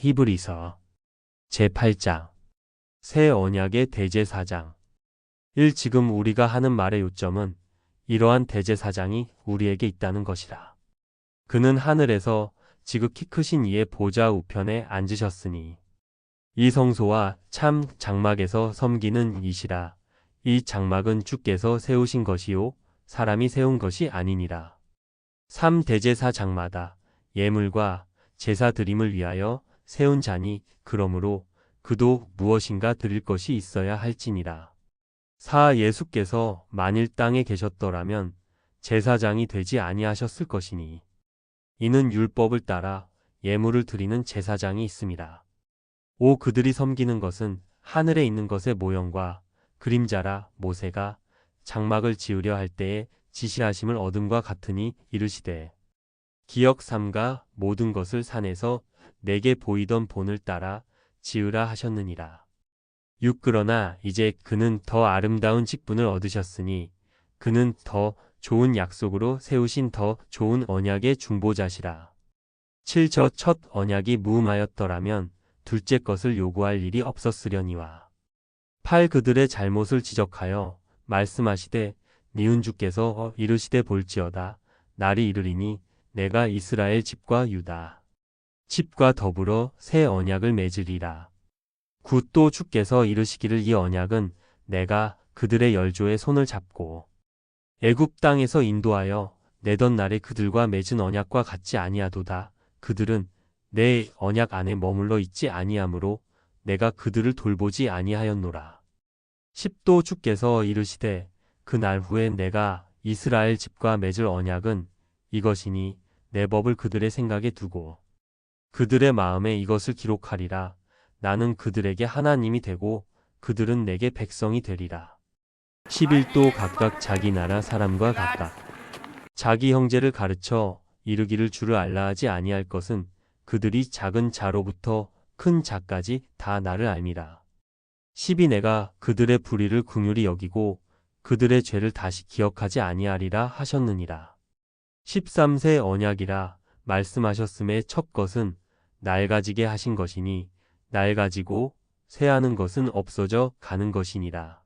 히브리서 제8장 새 언약의 대제사장 1. 지금 우리가 하는 말의 요점은 이러한 대제사장이 우리에게 있다는 것이라. 그는 하늘에서 지극히 크신 이의 보좌 우편에 앉으셨으니 이 성소와 참 장막에서 섬기는 이시라. 이 장막은 주께서 세우신 것이요 사람이 세운 것이 아니니라. 3. 대제사 장마다 예물과 제사 드림을 위하여 세운 자니 그러므로 그도 무엇인가 드릴 것이 있어야 할지니라. 4. 예수께서 만일 땅에 계셨더라면 제사장이 되지 아니하셨을 것이니 이는 율법을 따라 예물을 드리는 제사장이 있습니다. 5. 그들이 섬기는 것은 하늘에 있는 것의 모형과 그림자라 모세가 장막을 지으려 할 때에 지시하심을 얻음과 같으니 이르시되 기억 삼가 모든 것을 산에서 내게 보이던 본을 따라 지으라 하셨느니라. 6. 그러나 이제 그는 더 아름다운 직분을 얻으셨으니 그는 더 좋은 약속으로 세우신 더 좋은 언약의 중보자시라. 7. 저 첫 언약이 무음하였더라면 둘째 것을 요구할 일이 없었으려니와. 8. 그들의 잘못을 지적하여 말씀하시되 니은 주께서 어, 이르시되 볼지어다 날이 이르리니 내가 이스라엘 집과 유다 집과 더불어 새 언약을 맺으리라. 9. 또 주께서 이르시기를 이 언약은 내가 그들의 열조의 손을 잡고 애굽 땅에서 인도하여 내던 날에 그들과 맺은 언약과 같지 아니하도다. 그들은 내 언약 안에 머물러 있지 아니하므로 내가 그들을 돌보지 아니하였노라. 10도 주께서 이르시되 그날 후에 내가 이스라엘 집과 맺을 언약은 이것이니 내 법을 그들의 생각에 두고 그들의 마음에 이것을 기록하리라. 나는 그들에게 하나님이 되고 그들은 내게 백성이 되리라. 11도 각각 자기 나라 사람과 각각 자기 형제를 가르쳐 이르기를 주를 알라 하지 아니할 것은 그들이 작은 자로부터 큰 자까지 다 나를 알미라. 12 내가 그들의 불의를 궁휼히 여기고 그들의 죄를 다시 기억하지 아니하리라 하셨느니라. 13세 언약이라 말씀하셨음의 첫 것은 낡아지게 하신 것이니 낡아지고 새하는 것은 없어져 가는 것이니라.